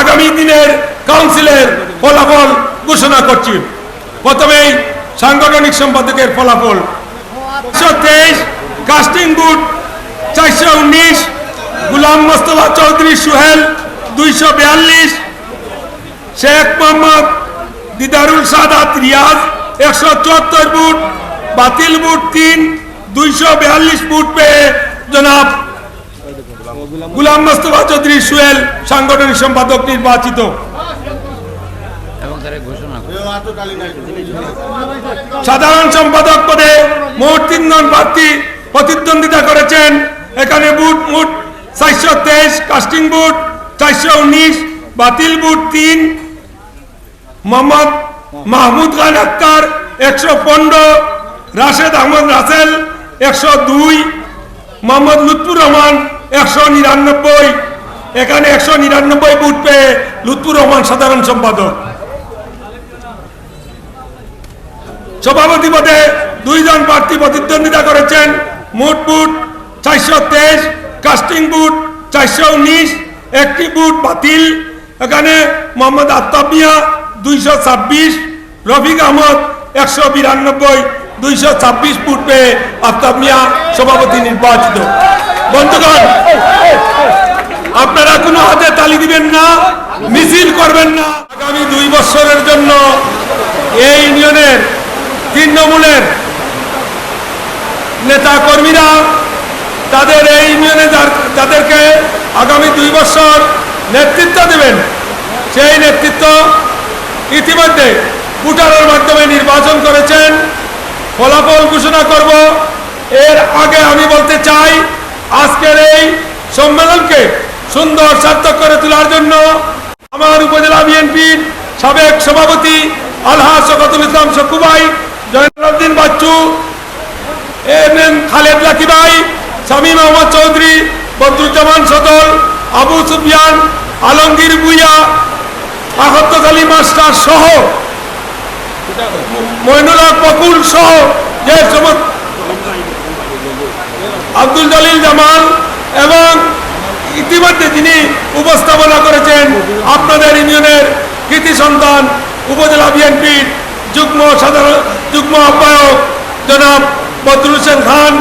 আগামী দিনের কাউন্সিলের ফলাফল ঘোষণা করছি। প্রথমেই সাংগঠনিক সম্পাদকের ফলাফল। একশো তেইশ কাস্টিং বুট চারশো উনিশ, গুলাম মোস্তফা চৌধুরী সুহেল দুইশো বিয়াল্লিশ, শেখ মোহাম্মদ দিদারুল সাদাত রিয়াজ একশো চুয়াত্তর বুট বাতিল বুট তিন, দুইশো বিয়াল্লিশ বুট পেয়ে জনাব গুলাম মোস্তফা চৌধুরী সুহেল সাংগঠনিক সম্পাদক নির্বাচিত। সাধারণ সম্পাদক পদে মোট তিনজন প্রার্থী প্রতিদ্বন্দ্বিতা করেছেন। এখানে বুট মোট চারশো তেইশ কাস্টিং বুট চারশো উনিশ, বাতিল বুট তিন, মোহাম্মদ মাহমুদ খান আক্তার একশো পনেরো, রাশেদ আহমদ রাসেল একশো দুই, মোহাম্মদ লুৎফুর রহমান একশো নিরানব্বই। এখানে একশো নিরানব্বই বুট পেয়ে লুৎফুর রহমান সাধারণ সম্পাদক। সভাপতি পদে দুইজন প্রার্থী প্রতিদ্বন্দ্বিতা করেছেন। মোট বুট চারশো তেইশ, কাস্টিং বুট চারশো উনিশ, একটি বুট বাতিল। এখানে মোহাম্মদ আত্তাব মিয়া দুইশো ছাব্বিশ, রফিক আহমদ একশো বিরানব্বই, দুইশো ছাব্বিশ ফুট পেয়ে আফতাব মিয়া সভাপতি নির্বাচিত। বন্ধুগণ আপনারা কোনো হাতে তালি দিবেন না মিছিল করবেন না। আগামী দুই বছরের জন্য এই ইউনিয়নের তৃণমূলের নেতা কর্মীরা তাদের এই ইউনিয়নে যাদেরকে আগামী দুই বছর নেতৃত্ব দেবেন। সেই নেতৃত্ব ইতিমধ্যে ভোটারের মাধ্যমে নির্বাচন করেছেন। ফলাফল ঘোষণা করব। এর আগে আমি বলতে চাই আজকের এই সম্মেলনকে সুন্দর সার্থক করে তোলার জন্য আমার উপজেলা বিএনপির সাবেক সভাপতি আলহা শকতুল ইসলাম শকুবাই জয়নুদ্দিন বাচ্চু, এম এম খালেদ লাকি ভাই, শামীম আহমদ চৌধুরী, বদরুজ্জামান সদল আবু সুফিয়ান, আলমগীর ভুইয়া আহত আলী মাস্টার সহ মইনুল হক বকুল সহ যে সমস্ত আব্দুল জলিল জামাল এবং ইতিমধ্যে তিনি উপস্থাপনা করেছেন আপনাদের ইউনিয়নের কৃতি সন্তান উপজেলা বিএনপির যুগ্ম সাধারণ, যুগ্ম আহ্বায়ক জনাব বদরুল হোসেন খান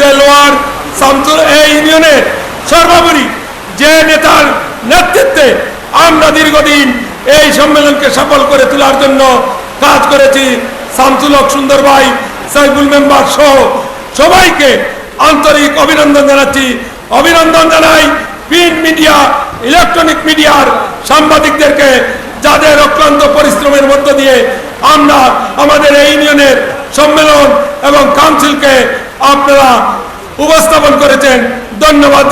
দেলোয়ার শামসুল, এই ইউনিয়নের সর্বোপরি যে নেতার নেতৃত্বে আমরা দীর্ঘদিন এই সম্মেলনকে সফল করে তোলার জন্য কাজ করেছি, শামসুল হক সুন্দর ভাই, সাইফুল মেম্বার সহ সবাইকে আন্তরিক অভিনন্দন জানাচ্ছি। অভিনন্দন জানাই প্রিন্ট মিডিয়া ইলেকট্রনিক মিডিয়ার সাংবাদিকদেরকে, যাদের অক্লান্ত পরিশ্রমের মধ্য দিয়ে আমরা আমাদের এই ইউনিয়নের সম্মেলন এবং কাউন্সিলকে আপনারা উপস্থাপন করেছেন। ধন্যবাদ